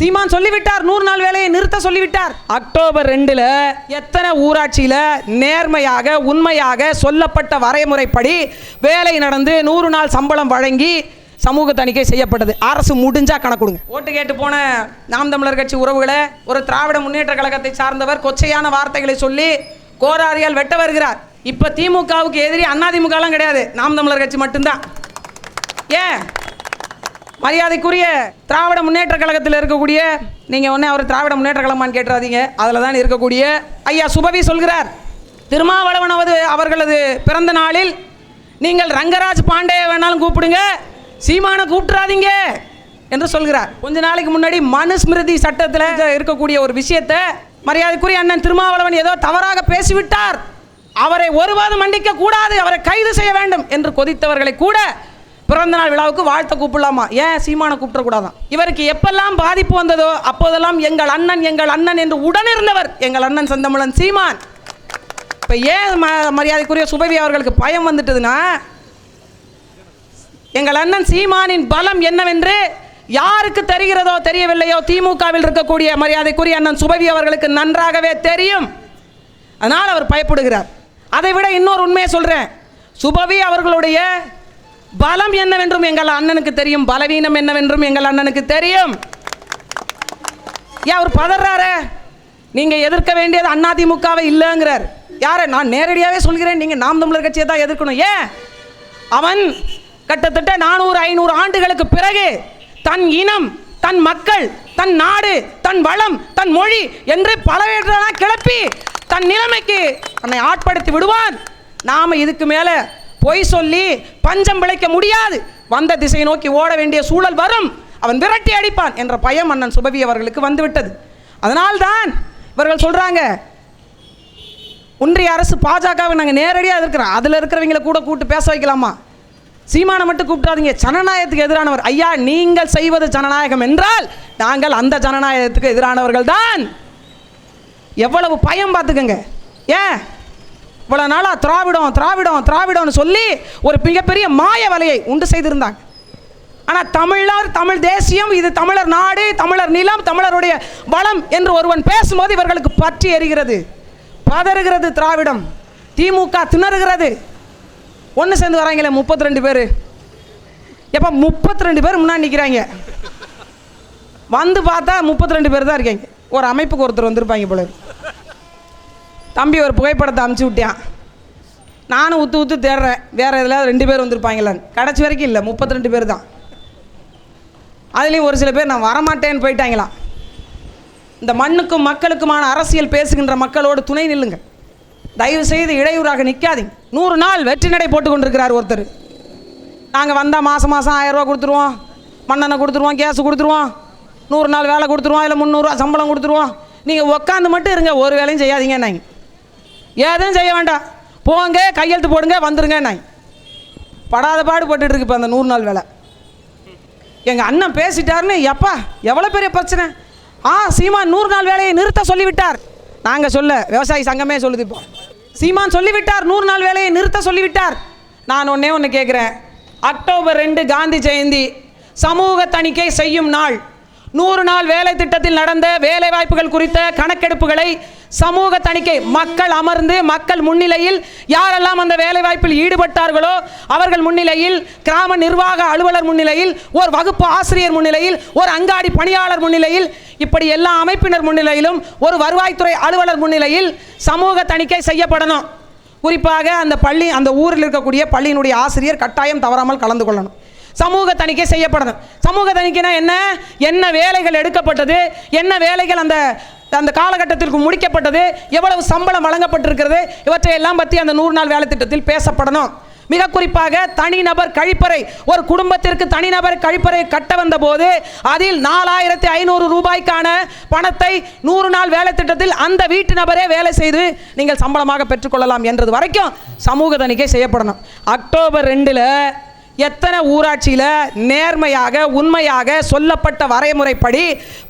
சீமான் சொல்லிவிட்டார். நூறு நாள் வேலையை நிறுத்த சொல்லிவிட்டார். அக்டோபர் ரெண்டுல எத்தனை ஊராட்சியில நேர்மையாக உண்மையாக சொல்லப்பட்ட வரைமுறைப்படி வேலை நடந்து நூறு நாள் சம்பளம் வழங்கி சமூக தணிக்கை செய்யப்பட்டது. அரசு முடிஞ்சா கணக்குடுங்க ஓட்டு கேட்டு போன நாம் தமிழர் கட்சி உறவுகளை ஒரு திராவிட முன்னேற்ற கழகத்தை சார்ந்தவர் கொச்சையான வார்த்தைகளை சொல்லி கோராரியால் வெட்ட வருகிறார். இப்ப திமுகவுக்கு எதிரி அதிமுகலாம் கிடையாது. நாம் தமிழர் கட்சி மட்டும்தான். ஏன்? மரியாதைக்குரிய திராவிட முன்னேற்ற கழகத்தில் இருக்கக்கூடிய நீங்கள் ஒன்றே அவர் திராவிட முன்னேற்ற கழகமான்னு கேட்டுறாதீங்க. அதில் தான் இருக்கக்கூடிய ஐயா சுபவி சொல்கிறார். திருமாவளவனவது அவர்களது பிறந்த நாளில் நீங்கள் ரங்கராஜ் பாண்டே வேணாலும் கூப்பிடுங்க. சீமானை கூப்பிட்றாதீங்க என்று சொல்கிறார். கொஞ்ச நாளைக்கு முன்னாடி மனுஸ்மிருதி சட்டத்தில் இருக்கக்கூடிய ஒரு விஷயத்தை மரியாதைக்குரிய அண்ணன் திருமாவளவன் ஏதோ தவறாக பேசிவிட்டார். அவரை ஒருவாதும் மன்னிக்க கூடாது அவரை கைது செய்ய வேண்டும் என்று கொதித்தவர்களை கூட பிறந்த நாள் விழாவுக்கு வாழ்த்த கூப்பிடலாமா? ஏன் சீமானை கூப்பிடக்கூடாதான்? இவருக்கு எப்பெல்லாம் பாதிப்பு வந்ததோ அப்போதெல்லாம் எங்கள் அண்ணன் எங்கள் அண்ணன் என்று உடனிருந்தவர் எங்கள் அண்ணன் செந்தமிழன் சீமான். இப்போ ஏன் ம மரியாதைக்குரிய சுபவி அவர்களுக்கு பயம் வந்துட்டதுன்னா எங்கள் அண்ணன் சீமானின் பலம் என்னவென்று யாருக்கு தெரிகிறதோ தெரியவில்லையோ திமுகவில் இருக்கக்கூடிய மரியாதைக்குரிய அண்ணன் சுபவி அவர்களுக்கு நன்றாகவே தெரியும். அதனால் அவர் பயப்படுகிறார். அதை விட இன்னொரு உண்மையை சொல்கிறேன் சுபவி அவர்களுடைய பலம் என்னவென்றும் எங்கள் அண்ணனுக்கு தெரியும். பலவீனம் என்னவென்றும் எங்கள் அண்ணனுக்கு தெரியும். ஏன் அவர் பதறாரு? நீங்க எதிர்க்க வேண்டியது அதிமுகவை இல்லைங்கிறார். யாரை? நான் நேரடியாகவே சொல்கிறேன். நீங்க நாம் தமிழர் கட்சியை தான் எதிர்க்கணும். ஏன்? அவன் கிட்டத்தட்ட நானூறு ஐநூறு ஆண்டுகளுக்கு பிறகு தன் இனம் தன் மக்கள் தன் நாடு தன் வளம் தன் மொழி என்று பலவேற்றெல்லாம் கிளப்பி தன் நிலைமைக்கு தன்னை ஆட்படுத்தி விடுவான் நாம இதுக்கு மேலே பொய் சொல்லி பஞ்சம் பிழைக்க முடியாது. வந்த திசை நோக்கி ஓட வேண்டிய சூழல் வரும். அவன் விரட்டி அடிப்பான் என்ற பயம் அண்ணன் சுபவி அவர்களுக்கு வந்துவிட்டது. அதனால்தான் இவர்கள் சொல்கிறாங்க ஒன்றிய அரசு பாஜகவை நாங்கள் நேரடியாக இருக்கிறோம் அதில் இருக்கிறவங்களை கூட கூப்பிட்டு பேச வைக்கலாமா? சீமானை மட்டும் கூப்பிடாதீங்க. ஜனநாயகத்துக்கு எதிரானவர். ஐயா நீங்கள் செய்வது ஜனநாயகம் என்றால் நாங்கள் அந்த ஜனநாயகத்துக்கு எதிரானவர்கள் தான் எவ்வளவு பயம் பார்த்துக்கங்க. ஏன்? இவ்வளோ நாளாக திராவிடம் திராவிடம் திராவிடம்னு சொல்லி ஒரு மிகப்பெரிய மாய வலையை உண்டு செய்திருந்தாங்க. ஆனால் தமிழர் தமிழ் தேசியம் இது தமிழர் நாடு தமிழர் நிலம் தமிழருடைய வளம் என்று ஒருவன் பேசும்போது இவர்களுக்கு பற்றி எறிகிறது பதறுகிறது திராவிடம். திமுக திணறுகிறது. ஒன்று சேர்ந்து வராங்களே முப்பத்தி ரெண்டு பேர். எப்போ முப்பத்தி ரெண்டு பேர் முன்னாடி நிற்கிறாங்க வந்து பார்த்தா முப்பத்தி ரெண்டு பேர் தான் இருக்காங்க. ஒரு அமைப்புக்கு ஒருத்தர் வந்திருப்பாங்க போல இருக்கு. தம்பி ஒரு புகைப்படத்தை அமுச்சு விட்டான். நானும் உத்து உத்து தேடுறேன். வேறு இதில் ரெண்டு பேர் வந்திருப்பாங்களான்னு. கடைசி வரைக்கும் இல்லை முப்பத்தி ரெண்டு பேர் தான். அதுலேயும் ஒரு சில பேர் நான் வரமாட்டேன்னு போயிட்டாங்களாம். இந்த மண்ணுக்கும் மக்களுக்குமான அரசியல் பேசுகின்ற மக்களோடு துணை நில்லுங்க தயவு செய்து இடையூறாக நிற்காதீங்க நூறு நாள் வெற்றி நடை போட்டு கொண்டிருக்கிறார் ஒருத்தர். நாங்கள் வந்தால் மாதம் மாதம் ஆயிரரூவா கொடுத்துருவோம். மண்ணெண்ணை கொடுத்துருவோம் கேஸ் கொடுத்துருவோம். நூறு நாள் வேலை கொடுத்துருவோம் இல்லை முந்நூறுரூவா சம்பளம் கொடுத்துருவோம். நீங்கள் உட்காந்து மட்டும் இருங்க ஒரு வேலையும் செய்யாதீங்க நாங்கள் எதுவும் செய்ய வேண்டாம். போங்க கையெழுத்து போடுங்க வந்துடுங்க நான் படாத பாடு இருக்கு இப்போ அந்த நூறு நாள் வேலை. எங்கள் அண்ணன் பேசிட்டாருன்னு எப்பா எவ்வளோ பெரிய பிரச்சனை? ஆ சீமான் நூறு நாள் வேலையை நிறுத்த சொல்லிவிட்டார். நாங்கள் சொல்ல விவசாயி சங்கமே சொல்லுது இப்போ. சீமான் சொல்லிவிட்டார் நூறு நாள் வேலையை நிறுத்த சொல்லிவிட்டார். நான் ஒன்றே ஒன்று கேட்குறேன் அக்டோபர் ரெண்டு காந்தி ஜெயந்தி சமூக தணிக்கை செய்யும் நாள். நூறு நாள் வேலை திட்டத்தில் நடந்த வேலை வாய்ப்புகள் குறித்த கணக்கெடுப்புகளை சமூக தணிக்கை மக்கள் அமர்ந்து மக்கள் முன்னிலையில் யாரெல்லாம் அந்த வேலைவாய்ப்பில் ஈடுபட்டார்களோ அவர்கள் முன்னிலையில் கிராம நிர்வாக அலுவலர் முன்னிலையில் ஒரு வகுப்பு ஆசிரியர் முன்னிலையில் ஒரு அங்காடி பணியாளர் முன்னிலையில் இப்படி எல்லா அமைப்பினர் முன்னிலையிலும் ஒரு வருவாய்த்துறை அலுவலர் முன்னிலையில் சமூக தணிக்கை செய்யப்படணும். குறிப்பாக அந்த பள்ளி அந்த ஊரில் இருக்கக்கூடிய பள்ளியினுடைய ஆசிரியர் கட்டாயம் தவறாமல் கலந்து கொள்ளணும். சமூக தணிக்கை செய்யப்படணும். சமூக தணிக்கைனா என்ன? என்ன வேலைகள் எடுக்கப்பட்டது? என்ன வேலைகள் அந்த அந்த காலகட்டத்திற்கு முடிக்கப்பட்டது எவ்வளவு சம்பளம் வழங்கப்பட்டிருக்கிறது இவற்றையெல்லாம் பற்றி அந்த நூறு நாள் வேலை திட்டத்தில் பேசப்படணும். மிக குறிப்பாக தனிநபர் கழிப்பறை ஒரு குடும்பத்திற்கு தனிநபர் கழிப்பறை கட்ட வந்த போது அதில் நாலாயிரத்தி ஐநூறு ரூபாய்க்கான பணத்தை நூறு நாள் வேலை திட்டத்தில் அந்த வீட்டு நபரே வேலை செய்து நீங்கள் சம்பளமாக பெற்றுக்கொள்ளலாம் என்றது வரைக்கும் சமூக தணிக்கை செய்யப்படணும். அக்டோபர் ரெண்டில் எத்தனை ஊராட்சியில் நேர்மையாக உண்மையாக சொல்லப்பட்ட வரைமுறைப்படி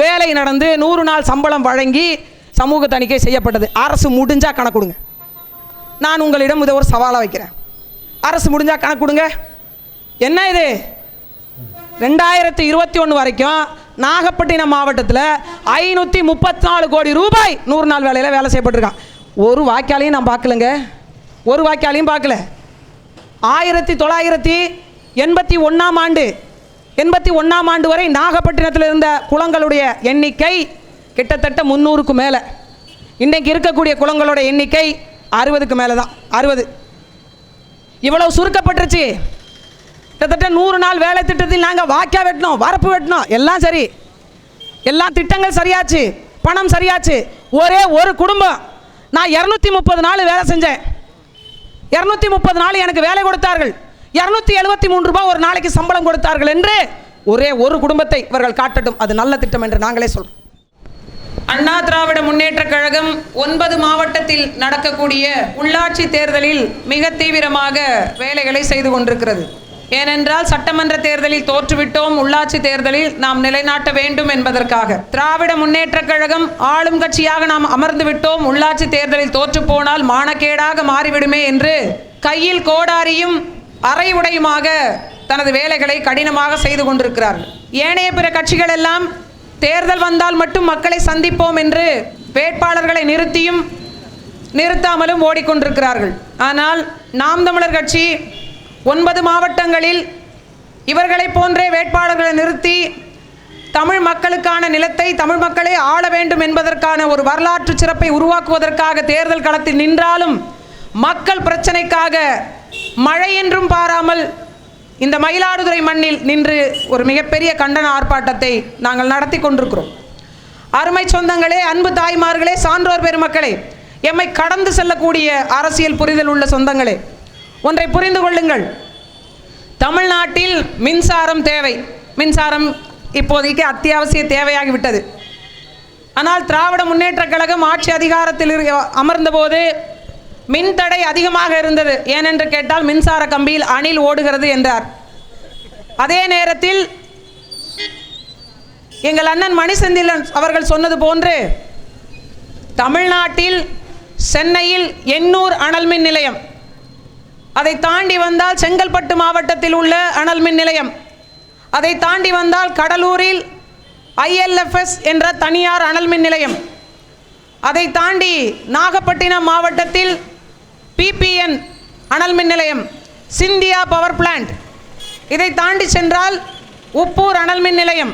வேலை நடந்து நூறு நாள் சம்பளம் வழங்கி சமூக தணிக்கை செய்யப்பட்டது. அரசு முடிஞ்சால் கணக்கு கொடுங்க. நான் உங்களிடம் இதை ஒரு சவாலாக வைக்கிறேன். அரசு முடிஞ்சால் கணக்கு கொடுங்க. என்ன இது? ரெண்டாயிரத்தி இருபத்தி ஒன்று வரைக்கும் நாகப்பட்டினம் மாவட்டத்தில் ஐநூற்றி முப்பத்தி நாலு கோடி ரூபாய் நூறு நாள் வேலையில் வேலை செய்யப்பட்டிருக்கான். ஒரு வாய்க்காலையும் நான் பார்க்கலங்க. ஒரு வாய்க்காலையும் பார்க்கல. ஆயிரத்தி தொள்ளாயிரத்தி எண்பத்தி ஒன்றாம் ஆண்டு எண்பத்தி ஒன்றாம் ஆண்டு வரை நாகப்பட்டினத்தில் இருந்த குளங்களுடைய எண்ணிக்கை கிட்டத்தட்ட முந்நூறுக்கு மேலே. இன்றைக்கு இருக்கக்கூடிய குளங்களோட எண்ணிக்கை அறுபதுக்கு மேலே தான் அறுபது. இவ்வளோ சுருக்கப்பட்டுருச்சு. கிட்டத்தட்ட நூறு நாள் வேலை திட்டத்தில் நாங்கள் வாய்க்கா வெட்டினோம் வரப்பு வெட்டினோம். எல்லாம் சரி. எல்லா திட்டங்கள் சரியாச்சு. பணம் சரியாச்சு. ஒரே ஒரு குடும்பம். நான் இரநூத்தி முப்பது நாள் வேலை செஞ்சேன். இரநூத்தி முப்பது நாள் எனக்கு வேலை கொடுத்தார்கள். இரநூத்தி எழுபத்தி மூன்று ரூபாய் ஒரு நாளைக்கு சம்பளம் கொடுத்தார்கள் என்று ஒரே ஒரு குடும்பத்தை இவர்கள் காட்டட்டும். அது நல்ல திட்டம் என்று நாங்களே சொல்றோம். அண்ணா திராவிட முன்னேற்ற கழகம் ஒன்பது மாவட்டத்தில் நடக்கக்கூடிய உள்ளாட்சி தேர்தலில் மிக தீவிரமாக வேலைகளை செய்து கொண்டிருக்கிறது. ஏனென்றால் சட்டமன்ற தேர்தலில் தோற்றுவிட்டோம். உள்ளாட்சி தேர்தலில் நாம் நிலைநாட்ட வேண்டும் என்பதற்காக. திராவிட முன்னேற்ற கழகம் ஆளும் கட்சியாக நாம் அமர்ந்து விட்டோம். உள்ளாட்சி தேர்தலில் தோற்று போனால் மானக்கேடாக மாறிவிடுமே என்று கையில் கோடாரியும் அரை உடையுமாக தனது வேலைகளை கடினமாக செய்து கொண்டிருக்கிறார்கள். ஏனைய பிற கட்சிகள் எல்லாம் தேர்தல் வந்தால் மட்டும் மக்களை சந்திப்போம் என்று வேட்பாளர்களை நிறுத்தியும் நிறுத்தாமலும் ஓடிக்கொண்டிருக்கிறார்கள். ஆனால் நாம் தமிழர் கட்சி ஒன்பது மாவட்டங்களில் இவர்களைப் போன்றே வேட்பாளர்களை நிறுத்தி தமிழ் மக்களுக்கான நிலத்தை தமிழ் மக்களே ஆள வேண்டும் என்பதற்கான ஒரு வரலாற்று சிறப்பை உருவாக்குவதற்காக தேர்தல் களத்தில் நின்றாலும் மக்கள் பிரச்சனைக்காக மழை என்றும் பாராமல் இந்த மயிலாடுதுறை மண்ணில் நின்று ஒரு மிகப்பெரிய கண்டன ஆர்ப்பாட்டத்தை நாங்கள் நடத்தி கொண்டிருக்கிறோம். அருமை சொந்தங்களே அன்பு தாய்மார்களே சான்றோர் பெருமக்களே எம்மை கடந்து செல்லக்கூடிய அரசியல் புரிதல் உள்ள சொந்தங்களே ஒன்றை புரிந்து கொள்ளுங்கள். தமிழ்நாட்டில் மின்சாரம் தேவை. மின்சாரம் இப்போதைக்கு அத்தியாவசிய தேவையாகிவிட்டது. ஆனால் திராவிட முன்னேற்றக் கழகம் ஆட்சி அதிகாரத்தில் அமர்ந்தபோது மின்தடை அதிகமாக இருந்தது. ஏனென்று கேட்டால் மின்சார கம்பியில் அணில் ஓடுகிறது என்றார். அதே நேரத்தில் எங்கள் அண்ணன் மணிசெந்திலன் அவர்கள் சொன்னது போன்று தமிழ்நாட்டில் சென்னையில் எண்ணூர் அனல் மின் நிலையம். அதை தாண்டி வந்தால் செங்கல்பட்டு மாவட்டத்தில் உள்ள அனல் மின் நிலையம். அதை தாண்டி வந்தால் கடலூரில் ஐஎல்எஃப்எஸ் என்ற தனியார் அனல் மின் நிலையம். அதை தாண்டி நாகப்பட்டினம் மாவட்டத்தில் பிபிஎன் அனல் மின் நிலையம் சிந்தியா பவர் பிளான்ட். இதை தாண்டி சென்றால் உப்பூர் அனல் மின் நிலையம்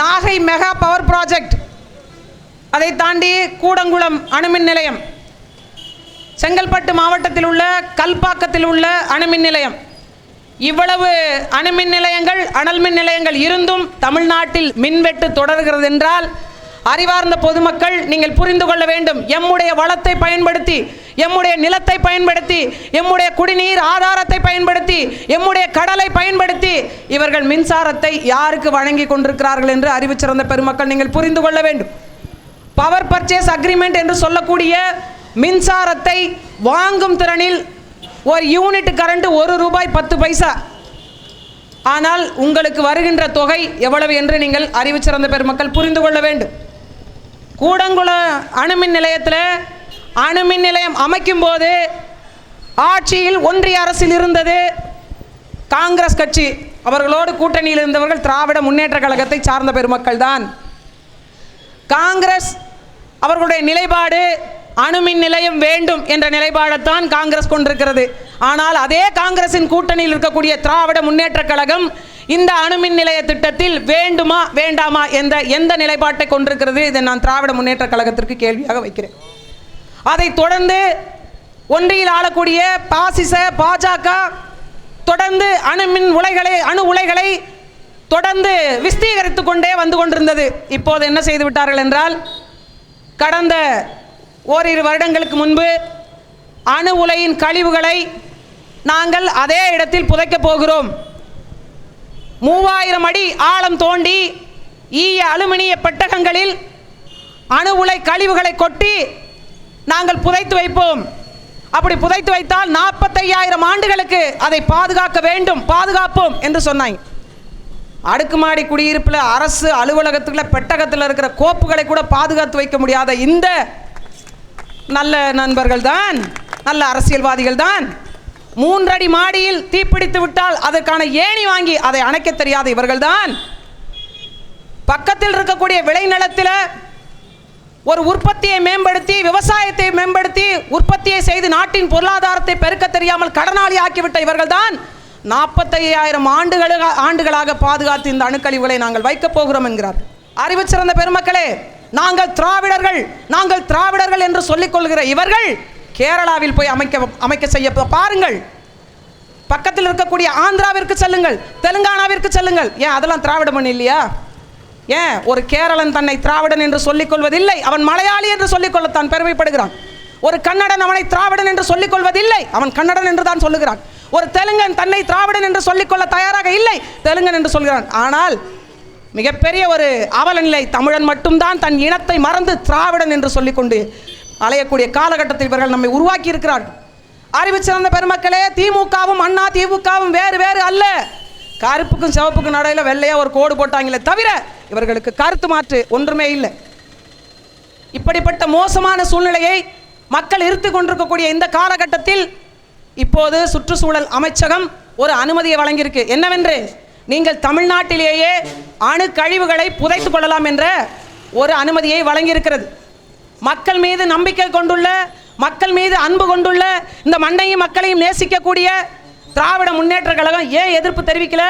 நாகை மெகா பவர் ப்ராஜெக்ட். அதை தாண்டி கூடங்குளம் அணுமின் நிலையம். செங்கல்பட்டு மாவட்டத்தில் உள்ள கல்பாக்கத்தில் உள்ள அணுமின் நிலையம். இவ்வளவு அணுமின் நிலையங்கள் அனல் மின் நிலையங்கள் இருந்தும் தமிழ்நாட்டில் மின்வெட்டு தொடர்கிறது என்றால் அறிவார்ந்த பொதுமக்கள் நீங்கள் புரிந்து கொள்ள வேண்டும். எம்முடைய வளத்தை பயன்படுத்தி எம்முடைய நிலத்தை பயன்படுத்தி எம்முடைய குடிநீர் ஆதாரத்தை பயன்படுத்தி எம்முடைய கடலை பயன்படுத்தி இவர்கள் மின்சாரத்தை யாருக்கு வழங்கி கொண்டிருக்கிறார்கள் என்று அறிவு சிறந்த பெருமக்கள் நீங்கள் புரிந்து கொள்ள வேண்டும். பவர் பர்ச்சேஸ் அக்ரிமெண்ட் என்று சொல்லக்கூடிய மின்சாரத்தை வாங்கும் திறனில் ஒரு யூனிட் கரண்ட் ஒரு ரூபாய் பத்து பைசா. ஆனால் உங்களுக்கு வருகின்ற தொகை எவ்வளவு என்று நீங்கள் அறிவு சிறந்த பெருமக்கள் புரிந்து கொள்ள வேண்டும். கூடங்குளம் அணுமின் நிலையத்தில் அணுமின் நிலையம் அமைக்கும் போது ஆட்சியில் ஒன்றிய அரசில் இருந்தது காங்கிரஸ் கட்சி. அவர்களோடு கூட்டணியில் இருந்தவர்கள் திராவிட முன்னேற்ற கழகத்தை சார்ந்த பெருமக்கள் தான் காங்கிரஸ் அவர்களுடைய நிலைப்பாடு அணுமின் நிலையம் வேண்டும் என்ற நிலைப்பாடைத்தான் காங்கிரஸ் கொண்டிருக்கிறது. ஆனால் அதே காங்கிரசின் கூட்டணியில் இருக்கக்கூடிய திராவிட முன்னேற்ற கழகம் இந்த அணுமின் நிலைய திட்டத்தில் வேண்டுமா வேண்டாமா என்ற எந்த நிலைப்பாட்டை கொண்டிருக்கிறது இதை நான் திராவிட முன்னேற்ற கழகத்திற்கு கேள்வியாக வைக்கிறேன். அதைத் தொடர்ந்து ஒன்றியில் ஆளக்கூடிய பாசிச பாஜக தொடர்ந்து அணுமின் உலைகளை அணு உலைகளை தொடர்ந்து விஸ்தீகரித்து கொண்டே வந்து கொண்டிருந்தது. இப்போது என்ன செய்து விட்டார்கள் என்றால் கடந்த ஓரிரு வருடங்களுக்கு முன்பு அணு உலையின் கழிவுகளை நாங்கள் அதே இடத்தில் புதைக்கப் போகிறோம். மூவாயிரம் அடி ஆழம் தோண்டி ஈய அலுமினிய பெட்டகங்களில் அணு உலை கழிவுகளை கொட்டி நாங்கள் புதைத்து வைப்போம். அப்படி புதைத்து வைத்தால் நாற்பத்தையாயிரம் ஆண்டுகளுக்கு அதை பாதுகாக்க வேண்டும் பாதுகாப்போம் என்று சொன்னாங்க அடுக்குமாடி குடியிருப்பில் அரசு அலுவலகத்துக்குள்ள பெட்டகத்தில் இருக்கிற கோப்புகளை கூட பாதுகாத்து வைக்க முடியாத இந்த நல்ல நண்பர்கள் தான் நல்ல அரசியல்வாதிகள் தான். மூன்றடி மாடியில் தீப்பிடித்து விட்டால் அதற்கான ஏணி வாங்கி அதை அணைக்க தெரியாத இவர்கள்தான் பக்கத்தில் இருக்கக்கூடிய விளைநிலத்தில் ஒரு உற்பத்தியை மேம்படுத்தி விவசாயத்தை மேம்படுத்தி உற்பத்தியை செய்து நாட்டின் பொருளாதாரத்தை பெருக்க தெரியாமல் கடனாளி ஆக்கிவிட்ட இவர்கள்தான் நாற்பத்தையாயிரம் ஆண்டுகளாக ஆண்டுகளாக பாதுகாத்து இந்த அணுக்கழிவுகளை நாங்கள் வைக்கப் போகிறோம் என்கிறார். அறிவு சிறந்த பெருமக்களே நாங்கள் திராவிடர்கள் நாங்கள் திராவிடர்கள் என்று சொல்லிக் கொள்கிற இவர்கள் கேரளாவில் போய் அமைக்க அமைக்க செய்ய பாருங்கள். பக்கத்தில் இருக்கக்கூடிய ஆந்திராவிற்கு செல்லுங்கள் தெலுங்கானாவிற்கு செல்லுங்கள். ஏன் அதெல்லாம் திராவிட மண் இல்லையா? ஏன்? ஒரு கேரளன் தன்னை திராவிடன் என்று சொல்லிக் கொள்வதில்லை அவன் மலையாளி என்று சொல்லிக்கொள்ளத்தான் பெருமைப்படுகிறான். ஒரு கன்னடன் அவனை திராவிடன் என்று சொல்லிக்கொள்வதில்லை. அவன் கன்னடன் என்று தான் சொல்லுகிறான். ஒரு தெலுங்கன் தன்னை திராவிடன் என்று சொல்லிக்கொள்ள தயாராக இல்லை. தெலுங்கன் என்று சொல்கிறான். ஆனால் மிகப்பெரிய ஒரு அவல நிலை தமிழன் மட்டும்தான் தன் இனத்தை மறந்து திராவிடன் என்று சொல்லிக்கொண்டு அலையக்கூடிய காலகட்டத்தில் இவர்கள் நம்மை உருவாக்கி இருக்கிறார்கள் அறிவு சிறந்த பெருமக்களே திமுகவும் அண்ணா திமுகவும் வேறு வேறு அல்ல. கருப்புக்கும் சிவப்புக்கும் நடையில் வெள்ளையாக ஒரு கோடு போட்டாங்களே தவிர இவர்களுக்கு கருத்து மாற்று ஒன்றுமே இல்லை. இப்படிப்பட்ட மோசமான சூழ்நிலையை மக்கள் இருத்து கொண்டிருக்கக்கூடிய இந்த காலகட்டத்தில் இப்போது சுற்றுச்சூழல் அமைச்சகம் ஒரு அனுமதியை வழங்கியிருக்கு. என்னவென்று? நீங்கள் தமிழ்நாட்டிலேயே அணு கழிவுகளை புதைத்துக் கொள்ளலாம் என்ற ஒரு அனுமதியை வழங்கியிருக்கிறது. மக்கள் மீது நம்பிக்கை கொண்டுள்ள மக்கள் மீது அன்பு கொண்டுள்ள இந்த மண்ணையும் மக்களையும் நேசிக்கக்கூடிய திராவிட முன்னேற்ற கழகம் ஏன் எதிர்ப்பு தெரிவிக்கல?